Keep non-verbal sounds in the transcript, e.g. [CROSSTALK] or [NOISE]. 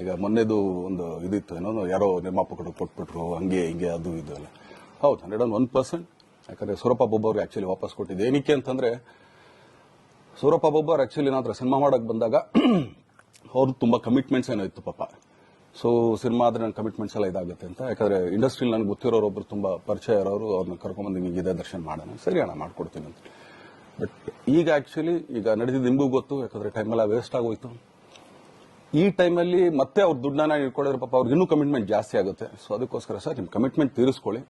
ಈಗ ಮೊನ್ನೆದು ಒಂದು ಇದಿತ್ತು, ಏನೋ ಯಾರೋ ನಿರ್ಮಾಪಕರು ಕೊಟ್ಬಿಟ್ರು, ಹಂಗೆ ಹಿಂಗೆ ಅದು ಇದು ಎಲ್ಲ. ಹೌದು, ಹಂಡ್ರೆಡ್ ಒನ್ ಪರ್ಸೆಂಟ್. ಯಾಕಂದ್ರೆ ಸೂರಪ್ಪ ಬೊಬ್ಬ ಅವ್ರಿಗೆ ಆಕ್ಚುಲಿ ವಾಪಸ್ ಕೊಟ್ಟಿದ್ದು. ಏನಕ್ಕೆ ಅಂತಂದ್ರೆ ಸೂರಪ್ಪ ಬೊಬ್ಬ ಅವ್ರು ಆಕ್ಚುಲಿ ನಾವು ಹತ್ರ ಸಿನಿಮಾ ಮಾಡಕ್ ಬಂದಾಗ [CLEARS THROAT] ಅವ್ರದ್ದು ತುಂಬಾ ಕಮಿಟ್ಮೆಂಟ್ಸ್ ಏನೋ ಇತ್ತು ಪಾಪ. ಸೊ ಸಿನಿಮಾ ಆದ್ರೆ ನನ್ನ ಕಮಿಟ್ಮೆಂಟ್ಸ್ ಎಲ್ಲ ಇದಾಗುತ್ತೆ ಅಂತ. ಯಾಕಂದ್ರೆ ಇಂಡಸ್ಟ್ರಿಲಿ ನನಗೆ ಗೊತ್ತಿರೋರು ಒಬ್ರು ತುಂಬಾ ಪರಿಚಯ ಇರೋರು ಅವ್ರನ್ನ ಕರ್ಕೊಂಡ್ಬಂದು ಹಿಂಗೆ ಇದೆ ದರ್ಶನ ಮಾಡೋಣ, ಸರಿ ಅಣ್ಣ, ಮಾಡ್ಕೊಡ್ತೀನಿ ಅಂತ. ಬಟ್ ಈಗ ಆಕ್ಚುಲಿ ಈಗ ನಡೆದಿದ್ದು ನಿಮಗೂ ಗೊತ್ತು, ಯಾಕಂದ್ರೆ ಟೈಮ್ ಎಲ್ಲ ವೇಸ್ಟ್ ಆಗೋಯ್ತು. ಈ ಟೈಮಲ್ಲಿ ಮತ್ತೆ ಅವ್ರ ದುಡ್ಡನ್ನ ಇಟ್ಕೊಳ್ಳೋದ್ರ ಪಾಪ ಅವ್ರಿಗೆ ಇನ್ನೂ ಕಮಿಟ್ಮೆಂಟ್ ಜಾಸ್ತಿ ಆಗುತ್ತೆ. ಸೊ ಅದಕ್ಕೋಸ್ಕರ ಸರ್ ನಿಮ್ಮ ಕಮಿಟ್ಮೆಂಟ್ ತೀರಿಸ್ಕೊಳ್ಳಿ.